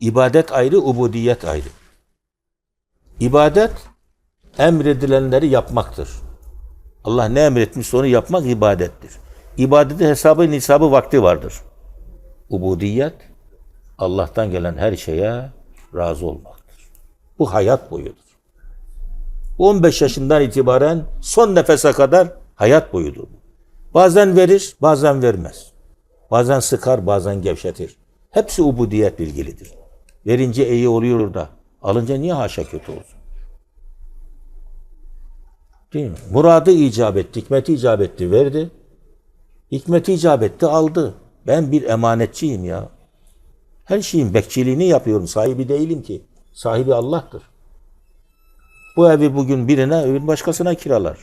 İbadet ayrı, ubudiyet ayrı. İbadet emredilenleri yapmaktır. Allah ne emretmişse onu yapmak ibadettir. İbadetin hesabı, nisabı vakti vardır. Ubudiyet Allah'tan gelen her şeye razı olmaktır. Bu hayat boyudur. 15 yaşından itibaren son nefese kadar hayat boyudur. Bazen verir, bazen vermez. Bazen sıkar, bazen gevşetir. Hepsi ubudiyetle ilgilidir. Verince iyi oluyor da, alınca niye haşa kötü olsun? Değil mi? Muradı icap etti, hikmeti icap etti, verdi. Hikmeti icap etti, aldı. Ben bir emanetçiyim ya. Her şeyin bekçiliğini yapıyorum. Sahibi değilim ki. Sahibi Allah'tır. Bu evi bugün birine, öbür başkasına kiralar.